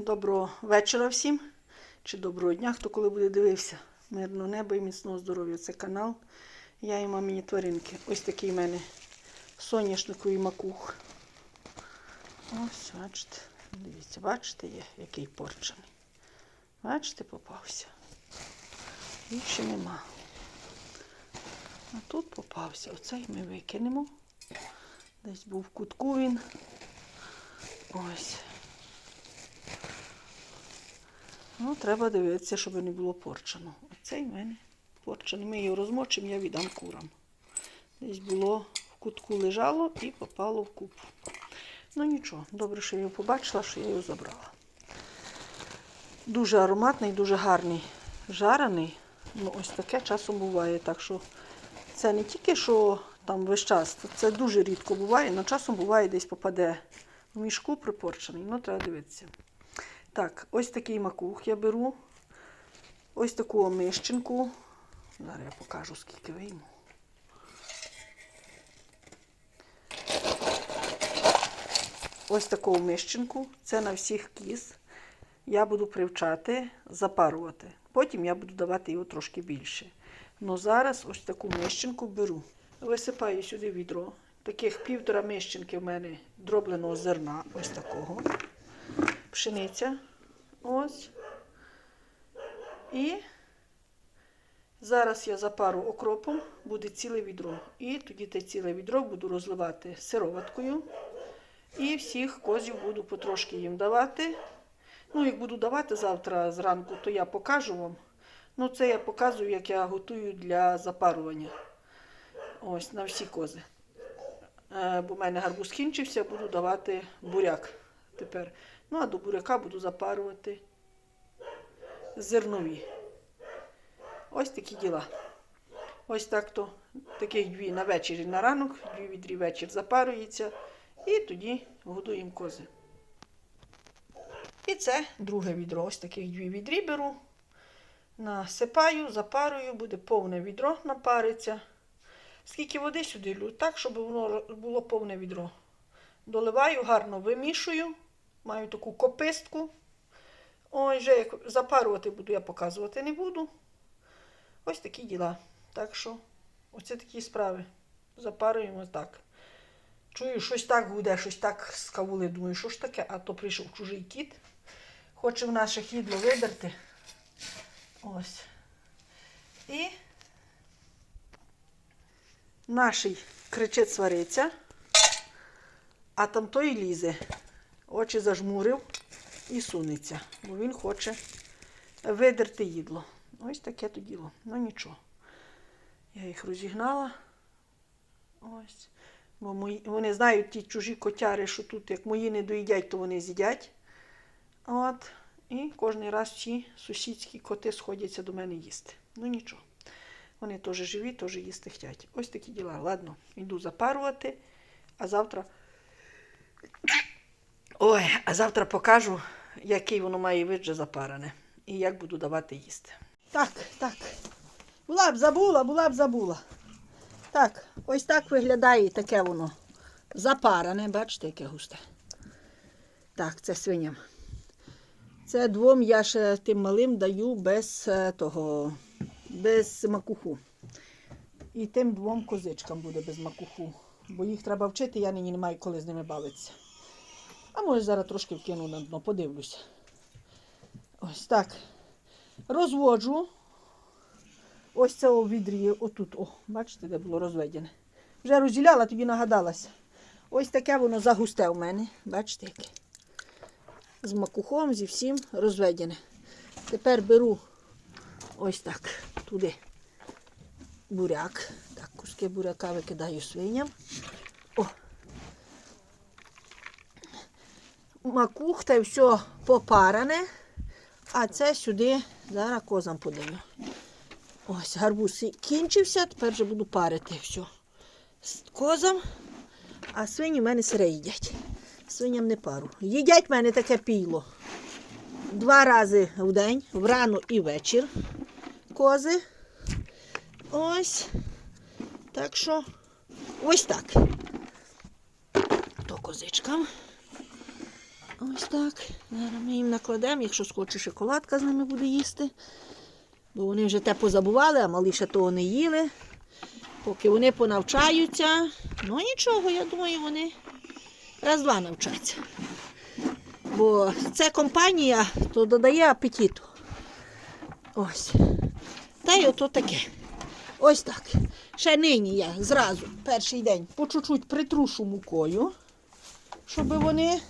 доброго вечора всім. Чи доброго дня, хто коли буде дивився. Мирного неба і міцного здоров'я. Це канал. Я і мамині тваринки. Ось такий в мене соняшниковий макух. Ось, бачите. Дивіться, бачите, є, який порчений. Бачите, попався. Більше нема. А тут попався. Оцей ми викинемо. Десь був в кутку він. Ось. Ну, треба дивитися, щоб не було порчено. Оцей в мене порчений. Ми його розмочимо, я віддам курам. Десь було в кутку лежало і попало в купу. Ну нічого, добре, що я його побачила, що я його забрала. Дуже ароматний, дуже гарний, жарений. Ну, ось таке часом буває. Так що це не тільки що там весь час, це дуже рідко буває, але часом буває десь попаде в мішку припорчений. Ну, треба дивитися. Так, ось такий макух я беру. Ось таку омищенку. Зараз я покажу, скільки вийму. Ось таку омищенку. Це на всіх кіз. Я буду привчати, запарувати. Потім я буду давати його трошки більше. Ну зараз ось таку мищенку беру. Висипаю сюди відро. Таких півтора мищенки в мене дробленого зерна, ось такого. Пшениця. Ось. І зараз я запару окропом, буде ціле відро. І тоді те ціле відро буду розливати сироваткою. І всіх козів буду потрошки їм давати. Ну, як буду давати завтра зранку, то я покажу вам. Ну, це я показую, як я готую для запарування. Ось на всі кози. Е, бо в мене гарбуз кінчився, буду давати буряк тепер. Ну, а до буряка буду запарувати зернові. Ось такі діла. Ось так то таких дві на вечір і на ранок, дві відрі вечір запарюється. І тоді годуємо кози. І це друге відро. Ось таких дві відрі беру. Насипаю, запарую, буде повне відро напариться. Скільки води сюди лю, так, щоб воно було повне відро. Доливаю, гарно вимішую. Маю таку копистку. Ой, вже як запарувати буду, я показувати не буду. Ось такі діла. Так що, оце такі справи. Запаруємо так. Чую, щось так гуде, щось так з кавули. Думаю, що ж таке, а то прийшов чужий кіт. Хоче в наше хідло видерти. Ось. І наший кричить свариться, а там той лізе. Очі зажмурив і сунеться, бо він хоче видерти їдло. Ось таке то діло. Ну нічого. Я їх розігнала. Ось. Бо мої, вони знають ті чужі котяри, що тут, як мої не доїдять, то вони з'їдять. От. І кожен раз всі сусідські коти сходяться до мене їсти. Ну нічого. Вони теж живі, теж їсти хочуть. Ось такі діла. Ладно, йду запарувати, а завтра. Ой, а завтра покажу, який воно має вид вже запаране. І як буду давати їсти. Так, так. Була б забула, була б забула. Так, ось так виглядає таке воно. Запаране, бачите, яке густе. Так, це свиням. Це двом я ще тим малим даю без е, того, без макуху. І тим двом козичкам буде без макуху. Бо їх треба вчити, я нині не маю коли з ними бавитися. А може зараз трошки вкину на дно, подивлюся. Ось так. Розводжу. Ось це у відрі, отут, о, бачите, де було розведене. Вже розділяла, тоді нагадалася. Ось таке воно загусте у мене. Бачите, яке? З макухом, зі всім розведене. Тепер беру ось так туди буряк. Так, куски буряка викидаю свиням. Макух та й все попаране. А це сюди зараз козам подаю. Ось, гарбуз кінчився, тепер вже буду парити все з козам, а свині в мене сире їдять. Свиням не пару. Їдять в мене таке піло. Два рази в день, врано і вечір. Кози. Ось. Так що ось так. То козичкам. Ось так. Зараз ми їм накладемо, якщо схоче шоколадка з ними буде їсти. Бо вони вже те позабували, а малі ще того не їли. Поки вони понавчаються. Ну нічого, я думаю, вони раз-два навчаться. Бо це компанія, то додає апетиту. Ось. Та й ото таке. Ось так. Ще нині я зразу, перший день, по чуть-чуть притрушу мукою, щоб вони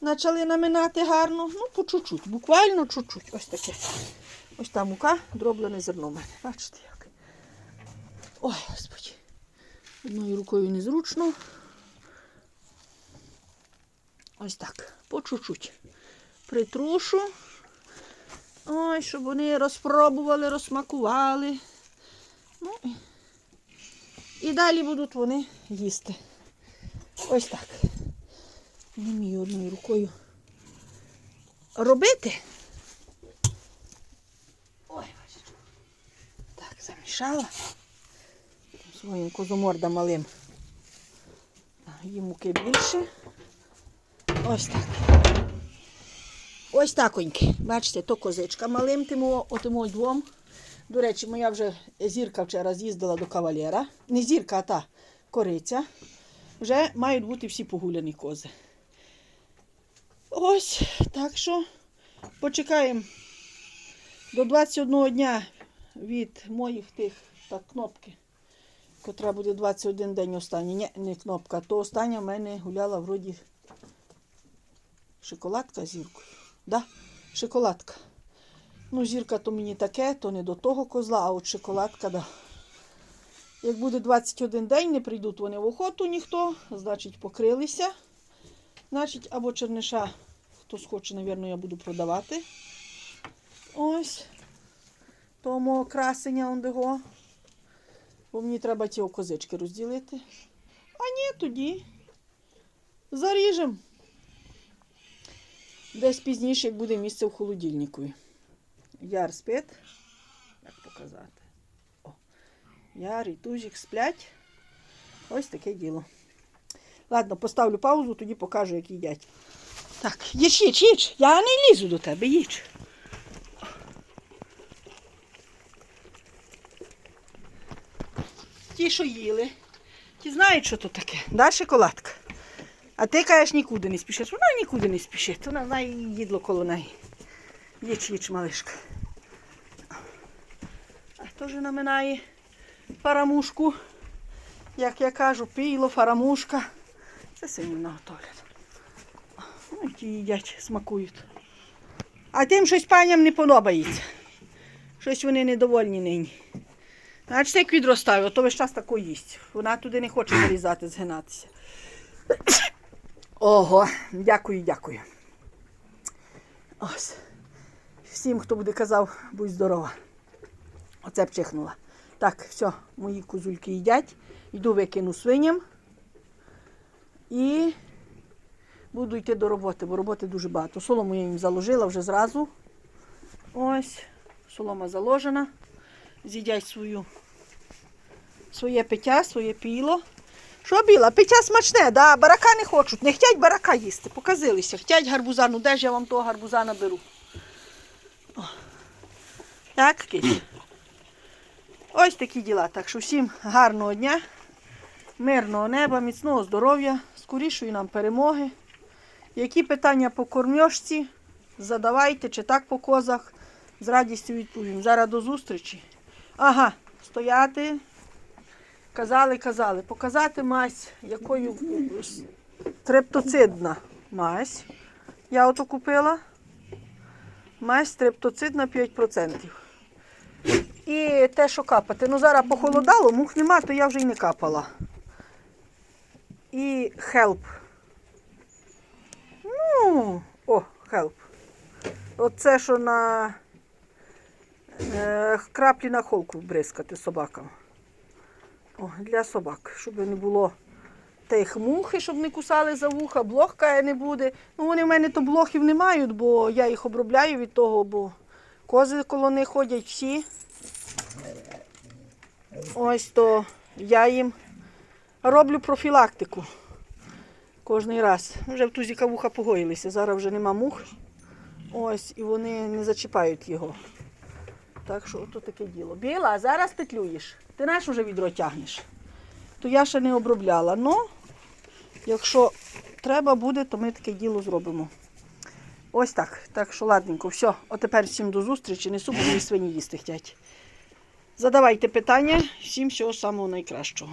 почали наминати гарно. Ну, по чуть-чуть, буквально чуть-чуть. Ось таке. Ось та мука, дроблене зерно в мене. Бачите як. Ой, господи. Одною рукою незручно. Ось так. По чуть-чуть. Притрушу. Ой, щоб вони розпробували, розсмакували. Ну, і- далі будуть вони їсти. Ось так. Не вмію одною рукою робити. Ой, бачите. Так, замішала. Своїм козомордам малим. Їм муки більше. Ось так. Ось таконьки. Бачите, то козичка малим тимо, отимо двом. До речі, моя вже зірка вчора з'їздила до кавалера. Не зірка, а та кориця. Вже мають бути всі погуляні кози. Ось, так що почекаємо до 21 дня від моїх тих так, кнопки, котра буде 21 день останній. Ні, не кнопка, то остання в мене гуляла вроді шоколадка зіркою. Да? Шоколадка. Ну, зірка то мені таке, то не до того козла, а от шоколадка, да. Як буде 21 день, не прийдуть вони в охоту ніхто, значить покрилися. Значить, або черниша, хто схоче, мабуть, я буду продавати. Ось. Тому красення он бего. Бо мені треба ті козички розділити. А ні, тоді заріжемо. Десь пізніше, як буде місце в холодильнику. Яр спить. Як показати? О. Яр і тузик сплять. Ось таке діло. Ладно, поставлю паузу, тоді покажу, як їдять. Так, їж, їж, їж. Я не лізу до тебе, їж. Ті, що їли, ті знають, що то таке. Да, шоколадка? А ти кажеш, нікуди не спішиш. Вона нікуди не спішить. Вона знає їдло коло неї. Їч, їч, малишка. А теж наминає фарамушку. Як я кажу, піло, фарамушка. Це сильно наготовлять. Ті їдять, смакують. А тим щось паням не подобається. Щось вони недовольні нині. Значить, як відростаю, то весь час тако їсть. Вона туди не хоче вирізати, згинатися. Ого, дякую, дякую. Ось. Всім, хто буде казав, будь здорова. Оце пчихнула. Так, все, мої козульки їдять. Йду викину свиням. І буду йти до роботи, бо роботи дуже багато. Солому я їм заложила вже зразу. Ось, солома заложена. З'їдять свою, своє пиття, своє піло. Що біла? Пиття смачне, да? барака не хочуть. Не хочуть барака їсти. Показилися. Хотять гарбуза. Ну де ж я вам того гарбуза наберу? О. Так, кить. Ось такі діла. Так що всім гарного дня, мирного неба, міцного здоров'я, скорішої нам перемоги. Які питання по кормьошці, задавайте, чи так по козах. З радістю відповім. Зараз до зустрічі. Ага, стояти. Казали, казали, показати мазь, якою трептоцидна мазь. Я ото купила. Мазь трептоцидна 5%. І те, що капати. Ну зараз похолодало, мух нема, то я вже й не капала. І хелп. О, хелп. Оце, що на е, краплі на холку бризкати собакам. О, для собак, щоб не було тих мухи, щоб не кусали за вуха, блохка не буде. Ну, вони в мене то блохів не мають, бо я їх обробляю від того, бо кози коло них ходять всі. Ось то я їм роблю профілактику. Кожний раз. Вже в тузіка вуха погоїлися, зараз вже нема мух. Ось, і вони не зачіпають його. Так що ото таке діло. Біла, а зараз петлюєш. Ти наш уже відро тягнеш. То я ще не обробляла. Ну, якщо треба буде, то ми таке діло зробимо. Ось так. Так що ладненько, все. Отепер всім до зустрічі. Несу, бо мені свині їсти хотять. Задавайте питання. Всім всього самого найкращого.